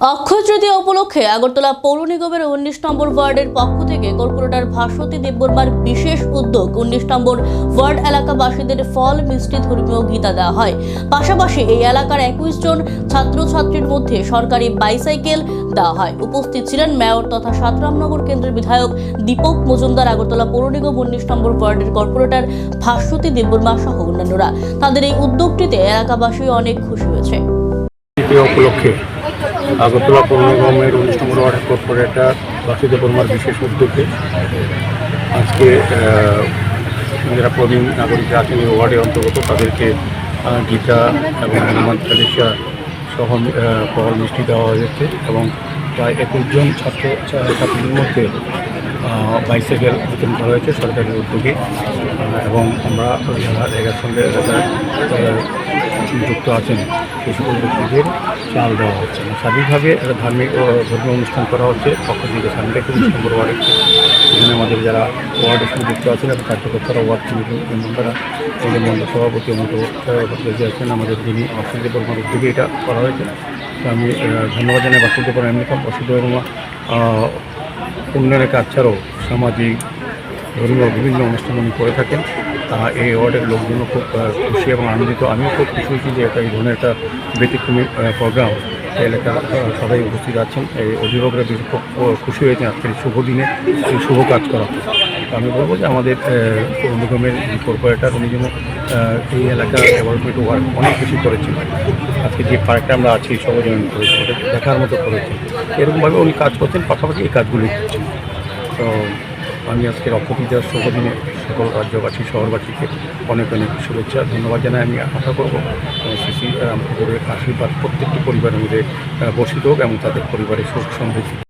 অক্ষয় তৃতীয়া উপলক্ষে আগরতলা পৌর নিগমের উনিশ নম্বর ওয়ার্ডের পক্ষ থেকে কর্পোরেটর ভাস্বতী দেববর্মার বিশেষ উদ্যোগ উনিশ নম্বর ওয়ার্ড এলাকাবাসীদের ফল, মিষ্টি, ধর্মীয় গীতা দেওয়া হয়। পাশাপাশি এই এলাকার একুশ জন ছাত্রছাত্রীর মধ্যে সরকারি বাইসাইকেল দেওয়া হয়। উপস্থিত ছিলেন মেয়র তথা সাতরামনগর কেন্দ্রের বিধায়ক দীপক মজুমদার, আগরতলা পৌর নিগম উনিশ নম্বর ওয়ার্ডের কর্পোরেটর ভাস্বতী দেববর্মা সহ অন্যান্যরা। তাদের এই উদ্যোগটিতে এলাকাবাসী অনেক খুশি হয়েছে। আগরতলা পৌর নিগমের উনিশ নম্বর ওয়ার্ডের কর্পোরেটর বাসুদেব বর্মার বিশেষ উদ্যোগে আজকে যারা প্রবীণ নাগরিক আছেন এই ওয়ার্ডের অন্তর্গত তাদেরকে গীতা এবং হনুমান চালিসা সহ ফল মিষ্টি দেওয়া হয়েছে এবং প্রায় একুশ জন ছাত্র ছাত্রীদের মধ্যে বাইসাইকেল বিতরণ করা হয়েছে সরকারের উদ্যোগে। এবং আমরা যারা সঙ্গে যুক্ত আছেন সেই সকল ব্যক্তিদের চাল দেওয়া হচ্ছে। না স্বাভাবিকভাবে একটা ধার্মিক ধর্মীয় অনুষ্ঠান করা হচ্ছে। পক্ষ থেকে সামনে উনিশ নম্বর ওয়ার্ডে এখানে আমাদের যারা ওয়ার্ডের সঙ্গে যুক্ত আছেন এবং কার্যকর্তারা ওয়ার্ড কমিটি মেম্বাররা আমাদের মন্ডল সভাপতি আমাদের আছেন আমাদের যিনি বাসুদেব বর্মার উদ্যোগে এটা করা হয়েছে। তো আমি ধন্যবাদ জানাই বাসুদেব বর্মা এমনি বর্মা আহ, উন্নয়নের কাজ ছাড়াও সামাজিক ধর্মীয় বিভিন্ন অনুষ্ঠান উনি করে থাকেন। এই ওয়ার্ডের লোকজনও খুব খুশি এবং আনন্দিত। আমিও খুব খুশি হয়েছি যে একটা এই ধরনের একটা ব্যতিক্রমী প্রোগ্রাম এলাকার আহ, সবাই উপস্থিত আছেন। এই অভিভাবকরা বেশি খুব খুশি হয়েছেন আজকের শুভ দিনে এই শুভ কাজ করা আমি বলব যে আমাদের নিগমের কর্পোরেটর উনি যেন এই এলাকার ডেভেলপমেন্ট ওয়ার্ক অনেক বেশি করেছেন। আজকে যে পার্কটা আমরা আছি সর্বজনীন করেছি দেখার মতো করেছি। এরকমভাবে উনি কাজ করছেন পাশাপাশি এই কাজগুলি করছেন। তো আমি আজকে অক্ষতি শুভদিনে শুভ সকল রাজ্যবাসী, শহরবাসীকে অনেক অনেক শুভেচ্ছা ধন্যবাদ জানাই। আমি আশা করব শিশু আশীর্বাদ প্রত্যেকটি পরিবারের মধ্যে বসিত হোক এবং তাদের পরিবারের সুখ সমৃদ্ধি।